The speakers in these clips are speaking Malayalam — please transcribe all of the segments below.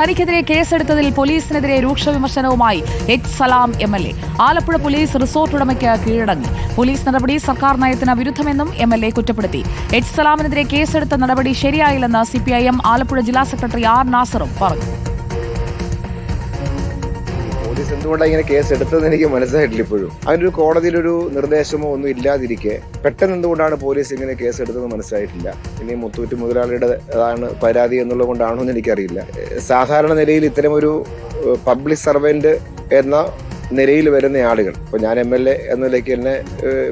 തനിക്കെതിരെ കേസെടുത്തതിൽ പോലീസിനെതിരെ രൂക്ഷ വിമർശനവുമായി H Salam M L A. Alappuzha police resort ഉടമയ്ക്ക് കീഴടങ്ങി. പോലീസ് നടപടി സർക്കാർ നയത്തിന് വിരുദ്ധമെന്നും എം എൽ എ കുറ്റപ്പെടുത്തി. എച്ച് സലാമിനെതിരെ കേസെടുത്ത നടപടി ശരിയായില്ലെന്ന് സിപിഐഎം ആലപ്പുഴ ജില്ലാ സെക്രട്ടറി ആർ നാസറും പറഞ്ഞു. പോലീസ് എന്തുകൊണ്ടാണ് ഇങ്ങനെ കേസ് എടുത്തതെന്ന് എനിക്ക് മനസ്സിലായിട്ടില്ല ഇപ്പോഴും. അതിനൊരു കോടതിയിലൊരു നിർദ്ദേശമോ ഒന്നും ഇല്ലാതിരിക്കെ പെട്ടെന്ന് എന്തുകൊണ്ടാണ് പോലീസ് ഇങ്ങനെ കേസ് എടുത്തതെന്ന് മനസ്സിലായിട്ടില്ല. ഇനി മുത്തൂറ്റ് മുതലാളിയുടെ അതാണ് പരാതി എന്നുള്ളത് കൊണ്ടാണോ എന്ന് എനിക്കറിയില്ല. സാധാരണ നിലയിൽ ഇത്തരമൊരു പബ്ലിക് സർവന്റ് എന്ന നിലയിൽ വരുന്ന ആളുകൾ. ഇപ്പോൾ ഞാൻ എം എൽ എ എന്ന നിലയ്ക്ക് എന്നെ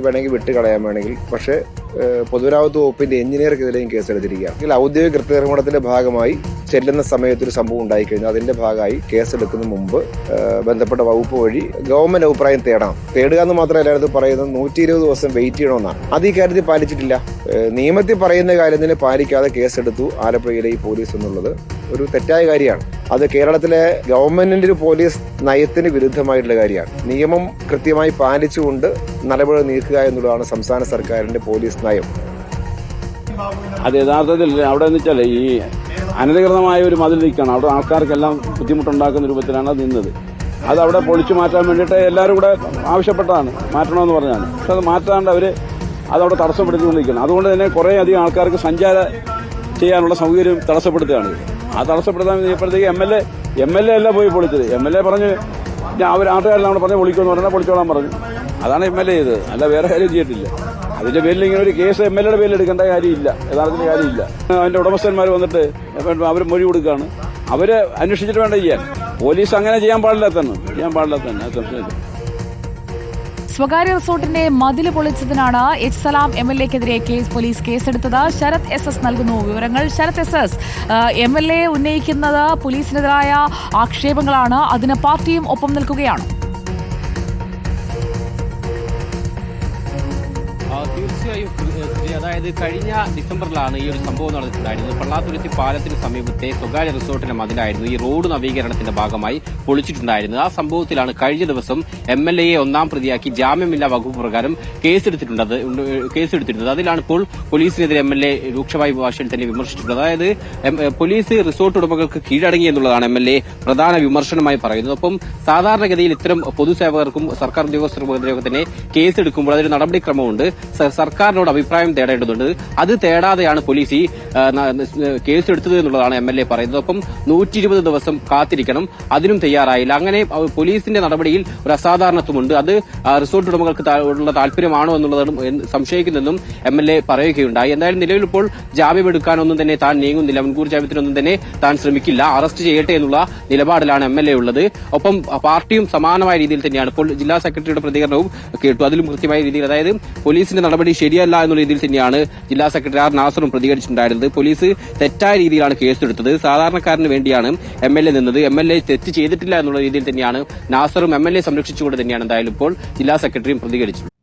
വേണമെങ്കിൽ വിട്ട് കളയാൻ വേണമെങ്കിൽ. പക്ഷേ പൊതുമരാമത്ത് വകുപ്പിന്റെ എഞ്ചിനീയർക്കെതിരെയും കേസെടുത്തിരിക്കുകയാണ് ഔദ്യോഗിക കൃത്യകർമ്മത്തിന്റെ ഭാഗമായി ചെല്ലുന്ന സമയത്ത് ഒരു സംഭവം ഉണ്ടായിക്കഴിഞ്ഞാൽ അതിന്റെ ഭാഗമായി കേസെടുക്കുന്ന മുമ്പ് ബന്ധപ്പെട്ട വകുപ്പ് വഴി ഗവൺമെന്റ് അഭിപ്രായം തേടാം തേടുക എന്ന് മാത്രമല്ല അത് പറയുന്നത് നൂറ്റി ഇരുപത് ദിവസം വെയിറ്റ് ചെയ്യണമെന്നാണ്. അത് ഈ കാര്യത്തിൽ പാലിച്ചിട്ടില്ല. നിയമത്തിൽ പറയുന്ന കാര്യത്തിന് പാലിക്കാതെ കേസെടുത്തു ആലപ്പുഴയിലെ ഈ പോലീസ് എന്നുള്ളത് ഒരു തെറ്റായ കാര്യമാണ്. അത് കേരളത്തിലെ ഗവൺമെന്റിന്റെ പോലീസ് നയത്തിന് വിരുദ്ധമായിട്ടുള്ള കാര്യമാണ്. നിയമം കൃത്യമായി പാലിച്ചുകൊണ്ട് നടപടി നീക്കുക എന്നുള്ളതാണ് സംസ്ഥാന സർക്കാരിന്റെ പോലീസ് നയം. അത് യഥാർത്ഥത്തിൽ അവിടെ എന്ന് വെച്ചാൽ ഈ അനധികൃതമായ ഒരു മതിൽ നിൽക്കുകയാണ്. അവിടെ ആൾക്കാർക്കെല്ലാം ബുദ്ധിമുട്ടുണ്ടാക്കുന്ന രൂപത്തിലാണ് അത് നിന്നത്. അത് അവിടെ പൊളിച്ചു മാറ്റാൻ വേണ്ടിയിട്ട് എല്ലാവരും കൂടെ ആവശ്യപ്പെട്ടതാണ്. മാറ്റണമെന്ന് പറഞ്ഞാണ്. പക്ഷെ അത് മാറ്റാണ്ട് അവർ അതവിടെ തടസ്സപ്പെടുത്തിക്കൊണ്ടിരിക്കുകയാണ്. അതുകൊണ്ട് തന്നെ കുറേ അധികം ആൾക്കാർക്ക് സഞ്ചാര ചെയ്യാനുള്ള സൗകര്യം തടസ്സപ്പെടുത്തുകയാണ്. ആ തടസ്സപ്പെടുത്താൻ ഇപ്പോഴത്തേക്ക് M L A M L A അല്ല പോയി പൊളിച്ചത്. എം എൽ എ പറഞ്ഞ് ഞാൻ അവർ ആട്ടുകാരൻ നമ്മൾ പറഞ്ഞ് പൊളിക്കുമെന്ന് പറഞ്ഞാൽ പൊളിച്ചോളാൻ പറഞ്ഞു. അതാണ് എം എൽ എ ചെയ്തത് അല്ല വേറെ കാര്യം ചെയ്തിട്ടില്ല. അതിന്റെ പേരിൽ ഇങ്ങനെ ഒരു കേസ് എം എൽ എയുടെ പേരിൽ എടുക്കേണ്ട കാര്യമില്ല. യഥാർത്ഥത്തിൽ കാര്യമില്ല. അതിന്റെ ഉടമസ്ഥന്മാർ വന്നിട്ട് അവർ മൊഴി കൊടുക്കുകയാണ്. അവർ അന്വേഷിച്ചിട്ട് വേണ്ട ചെയ്യാൻ. പോലീസ് അങ്ങനെ ചെയ്യാൻ പാടില്ല തന്നെ ചെയ്യാൻ പാടില്ല തന്നെ സ്വകാര്യ റിസോർട്ടിന്റെ മതിൽ പൊളിച്ചതിനാണ് എച്ച് സലാം എം എൽ എക്കെതിരെ കേസ് പോലീസ് കേസെടുത്തത്. ശരത് എസ് എസ് നൽകുന്നു വിവരങ്ങൾ. Sarath S S M L A ഉന്നയിക്കുന്നത് പോലീസിനെതിരായ ആക്ഷേപങ്ങളാണ്. അതിന് പാർട്ടിയും ഒപ്പം നിൽക്കുകയാണ്. തീർച്ചയായും അതായത് കഴിഞ്ഞ ഡിസംബറിലാണ് ഈ ഒരു സംഭവം നടന്നിട്ടുണ്ടായിരുന്നത് പള്ളാത്തുരുത്തി പാലത്തിന് സമീപത്തെ സ്വകാര്യ റിസോർട്ടിന്റെ മതിലായിരുന്നു ഈ റോഡ് നവീകരണത്തിന്റെ ഭാഗമായി പൊളിച്ചിട്ടുണ്ടായിരുന്നത്. ആ സംഭവത്തിലാണ് കഴിഞ്ഞ ദിവസം എം എൽ എയെ ഒന്നാം പ്രതിയാക്കി ജാമ്യമില്ലാ വകുപ്പ് പ്രകാരം കേസെടുത്തിട്ടുണ്ട് കേസെടുത്തിരുന്നത്. അതിലാണ് ഇപ്പോൾ പോലീസിനെതിരെ എം എൽ എ രൂക്ഷമായ ഭാഷയിൽ തന്നെ വിമർശിച്ചിട്ടുള്ളത്. അതായത് പോലീസ് റിസോർട്ട് ഉടമകൾക്ക് കീഴടങ്ങി എന്നുള്ളതാണ് എം എൽ എ പ്രധാന വിമർശനമായി പറയുന്നത്. ഒപ്പം സാധാരണഗതിയിൽ ഇത്തരം പൊതുസേവകർക്കും സർക്കാർ ഉദ്യോഗസ്ഥർക്കും തന്നെ കേസെടുക്കുമ്പോൾ അതിന് നടപടിക്രമമുണ്ട്. സർക്കാരിനോട് അഭിപ്രായം തേടേണ്ടതുണ്ട്. അത് തേടാതെയാണ് പോലീസ് ഈ കേസെടുത്തത് എന്നുള്ളതാണ് എം എൽ എ പറയുന്നത്. ഒപ്പം നൂറ്റി ഇരുപത് ദിവസം കാത്തിരിക്കണം. അതിനും തയ്യാറായില്ല. അങ്ങനെ പോലീസിന്റെ നടപടിയിൽ ഒരു അസാധാരണത്വമുണ്ട്. അത് റിസോർട്ട് ഉടമകൾക്ക് ഉള്ള താല്പര്യമാണോ സംശയിക്കുന്നതെന്നും സംശയിക്കുന്നെന്നും എം എൽ എ പറയുകയുണ്ടായി. എന്തായാലും നിലവിൽ ഇപ്പോൾ ജാമ്യമെടുക്കാനൊന്നും തന്നെ താൻ നീങ്ങുന്നില്ല. മുൻകൂർ ജാമ്യത്തിനൊന്നും തന്നെ താൻ ശ്രമിക്കില്ല. അറസ്റ്റ് ചെയ്യട്ടെ എന്നുള്ള നിലപാടിലാണ് എം എൽ എ ഉള്ളത്. ഒപ്പം പാർട്ടിയും സമാനമായ രീതിയിൽ തന്നെയാണ്. ഇപ്പോൾ ജില്ലാ സെക്രട്ടറിയുടെ പ്രതികരണവും കേട്ടു. അതിലും കൃത്യമായ രീതിയിൽ അതായത് പോലീസിന്റെ നടപടി ശരിയല്ല എന്നുള്ള രീതിയിൽ തന്നെയാണ് ജില്ലാ സെക്രട്ടറി ആർ നാസറും പ്രതികരിച്ചിട്ടുണ്ടായിരുന്നത്. പോലീസ് തെറ്റായ രീതിയിലാണ് കേസെടുത്തത്. സാധാരണക്കാരന് വേണ്ടിയാണ് എം എൽ എ നിന്നത്. എം എൽ എ തെറ്റ് ചെയ്തിട്ടില്ല എന്നുള്ള രീതിയിൽ തന്നെയാണ് നാസറും എം എൽ എ സംരക്ഷിച്ചുകൊണ്ട് തന്നെയാണ് എന്തായാലും ഇപ്പോൾ ജില്ലാ സെക്രട്ടറിയും പ്രതികരിച്ചത്